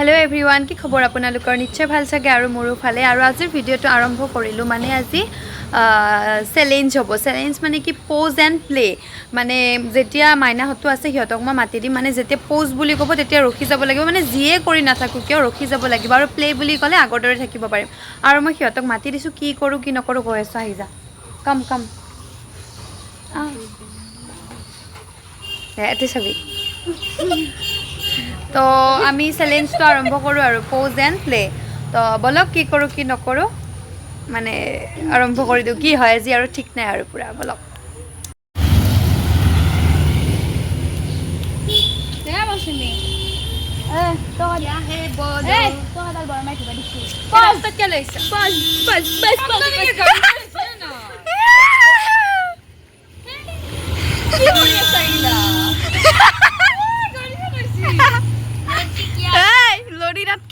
Hello' everyone কি খবৰ আপোনালোকৰ? নিশ্চয় ভালো চাগে আৰু মোৰো ভালে। আৰু আজিৰ ভিডিঅ'টো আৰম্ভ কৰিলোঁ মানে আজি চেলেঞ্জ হ'ব। চেলেঞ্জ মানে কি প'জ এণ্ড প্লে' মানে যেতিয়া মাইনাহঁতো আছে, সিহঁতক মই মাতি দিম। মানে যেতিয়া প'জ বুলি ক'ব, তেতিয়া ৰখি যাব লাগিব। মানে যিয়ে কৰি নাথাকোঁ, কিয় ৰখি যাব লাগিব? আৰু প্লে' বুলি ক'লে আগৰ দৰে থাকিব পাৰিম। আৰু মই সিহঁতক মাতি দিছোঁ, কি কৰোঁ, কি নকৰোঁ কৈ আছোঁ, আহি যা। কাম কাম এতে চাবি। তো আমি চেলেঞ্জটো আৰম্ভ কৰোঁ আৰু প'জ এণ্ড প্লে তো বলক কি কৰোঁ কি নকৰোঁ মানে আৰম্ভ কৰি দিওঁ কি হয় আজি আৰু ঠিক নাই আৰু পূৰা বলক লৰি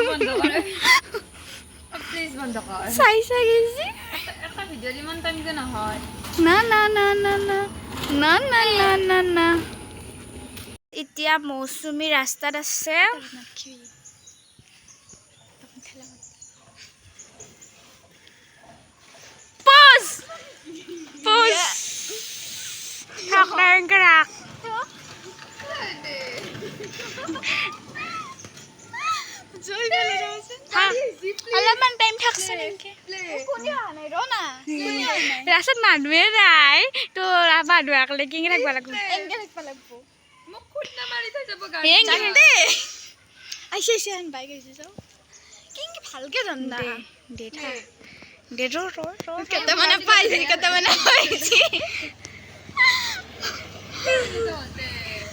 বন্ধ কৰ প্লিজ বন্ধ কৰ চাই চাই গেছি এটা ভিডিঅ' ইমান টাইম যে নহয় না না না না না না না না না না এতিয়া মৌচুমী ৰাস্তাত আছে। পজ পজ ৰাখ নাৰায়ণকে ৰাস্তাত মানুহে নাই তো মানুহ আকলে কিঙি থাকিব লাগিব? আহিছে আহিছে বাইক আহিছে চাওঁ। কিংকি ভালকে জান দে থাক দে। ৰ ৰ কেইটামানে পাইছে কেইটামানে পাইছে। হয়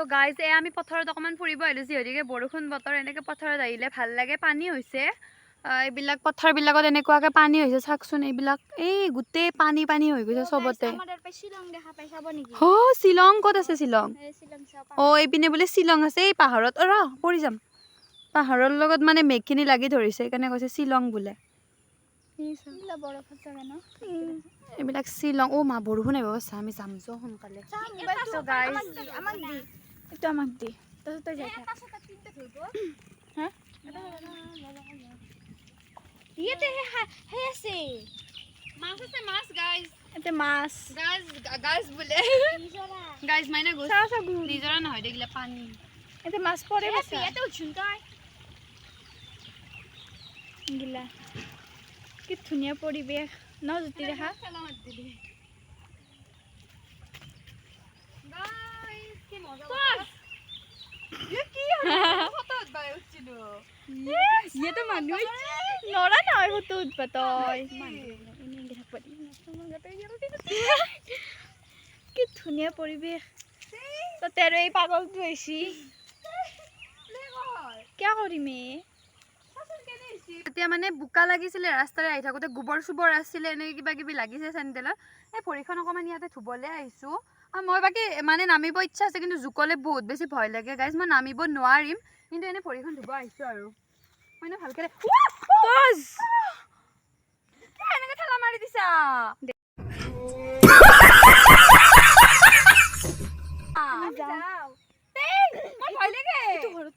তো গাইজ এয়া আমি পথাৰত অকণমান ফুৰিব আহিলোঁ। যিহেতুকে বৰষুণ বতৰ এনেকৈ পথাৰত আহিলে ভাল লাগে। পানী হৈছে। এইবিলাক পথাৰবিলাকত এনেকুৱাকৈ পানী হৈছে চাওকচোন এইবিলাক এই গোটেই পানী পানী হৈ গৈছে চবতে। শ্বিলং ক'ত আছে শ্বিলং? অঁ এইপিনে বোলে শ্বিলং আছে এই পাহাৰত। অ' ৰ পৰি যাম। পাহাৰৰ লগত মানে মেঘখিনি লাগি ধৰিছে সেইকাৰণে কৈছে শ্বিলং বোলে। এইবিলাক শ্বিলং অ' মা বৰষুণ আহিব আমি যাম যোৱা সোনকালে। একটু আমাকে দে। তো তো যাই হ্যাঁ? ইয়েতে হেসে মাছ আছে মাছ গাইস এতে মাছ। গাইস গাইজ বলে। গাইস মাইনা গোস। সাসা গু নিজরা না হয় দেখলে পানি। এতে মাছ পড়ে আছে এতে উছুন তাই গিলা। কি ধুনিয়া পরিবেশ। ন যদি দেখা। গাইস কি মজা কি ধুনীয়া পৰিৱেশ তাতে আৰু এই পাগলটো আহিছি কিয় কৰিমে এতিয়া মানে বোকা লাগিছিলে ৰাস্তাৰে আহি থাকোঁতে গোবৰ চোবৰ আছিলে এনেকৈ কিবা কিবি লাগিছে চেণ্ডেলত এই ভৰিখন অকণমান ইয়াতে ধুবলৈ আহিছোঁ মই বাকী মানে নামিব ইচ্ছা আছে কিন্তু জোকলৈ বহুত বেছি ভয় লাগে গাইজ মই নামিব নোৱাৰিম কিন্তু এনে ভৰিখন ধুব আহিছোঁ আৰু। মই এনে ভালকৈ এনেকৈ ঠেলা মাৰি দিছা?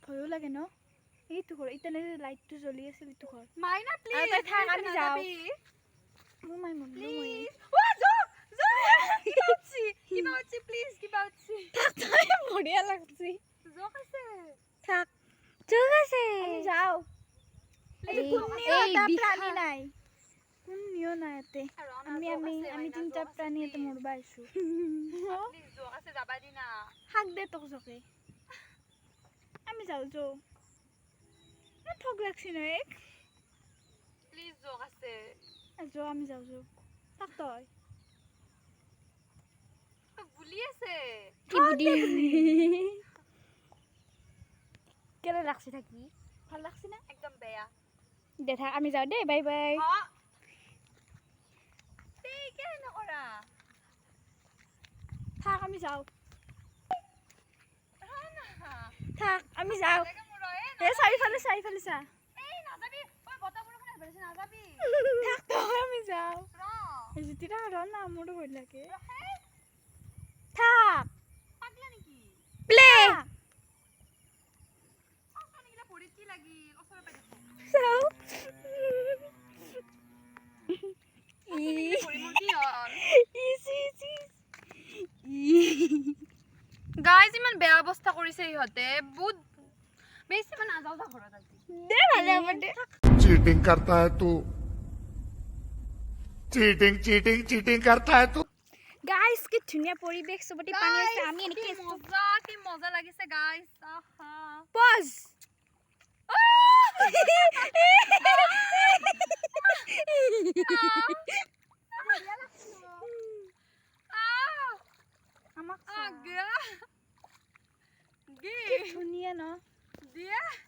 ভয়ো লাগে। ন? এইটো ঘৰ এতিয়া লাইটটো জ্বলি আছিল মাইনা প্লিজ বিশা- প্ৰাণী নাই। কোনেও নাই ইয়াতে আৰু আমি আমি আমি তিনিটা আহিছোঁ Please, Jo কৈছে, যাবা দি না। তোক জকে। আমি যাওঁ যৌ ঠগ লাগছি ন এক। Please, Jo কৈছে। যৌ আমি যাওঁ যৌ তাক তই তো বুলি আছে। কি বুদ্ধি কেনে লাগছি থাকি? ভালো লাগছি না? একদম বেয়া। দে থাক আমি যাওঁ দেই বাই বাই? থাক আমি যাওঁ থাক আমি যাওঁ এ চাৰিফালে চাৰিফালে চা আমি যাওঁ ৰ। ৰ না মোৰো ভয় লাগে থাক প্লে পানীগিলা ভৰিত কি লাগিল? ওচৰৰ পৰা দেখো। চাওঁ ভৰি মোৰ কি হ'ল? ইজি ইজি গাইজ ইমান বেয়া অৱস্থা কৰিছে ইহঁতে বহুত বেছি মানে নাযাওঁ যা ঘৰত আজি দে ভালে হ'ব দে चीटिंग करता है तू चीटिंग चीटिंग चीटिंग करता है तू গাইজ কি ধুনীয়া পৰিৱেশ চবতে পানী আছে আমি Guys, এনেকে কি মজা কি মজা লাগিছে গাইজ আহা পজ আহ ধুনীয়া ন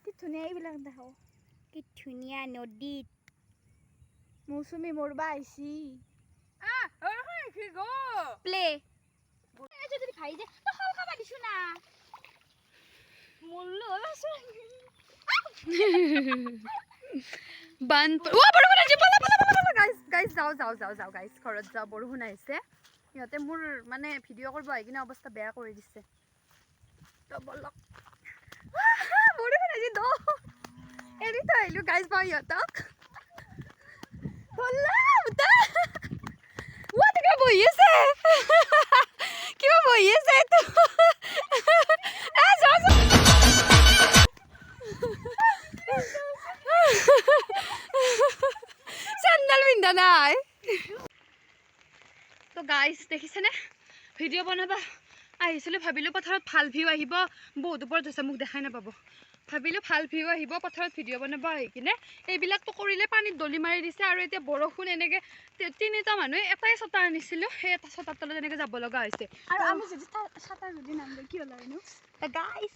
কি ধুনীয়া এইবিলাক দেখাও কি ধুনীয়া নদীত মৌচুমী মৰবা আহিছি প্লে যদি ভাই যে তো খাও খাবা দিছো না মল্লো বান ও বৰষুণ আহিছে পলা পলা পলা পলা গাইজ গাইজ যাওঁ যাওঁ যাওঁ যাওঁ গাইজ ঘৰত যাওঁ বৰষুণ আহিছে সিহঁতে মোৰ মানে ভিডিঅ' কৰিব আহি কিনে অৱস্থা বেয়া কৰি দিছে। তো বলক বৰষুণ আহিছে দ এৰি থৈ আহিলোঁ, গাইজ পাওঁ সিহঁতক। গাইজ দেখিছেনে? ভিডিঅ' বনাবা। আহিছিলোঁ ভাবিলোঁ পথাৰত ভাল ভিউ আহিব। বহুত ওপৰত হৈছে মোক দেখাই নাপাব। ভাবিলোঁ ভাল ভিউ আহিব পথাৰত ভিডিঅ' বনাব আহি কিনে। এইবিলাকতো কৰিলে পানীত দলি মাৰি দিছে আৰু এতিয়া বৰষুণ এনেকৈ তিনিটা মানুহে এটাই ছটা আনিছিলোঁ সেই এটা ছটাৰ তলত এনেকৈ যাব লগা হৈছে। আৰু আমি যদি চাটাৰ যদি নাম কি হ'ল আৰু গাইজ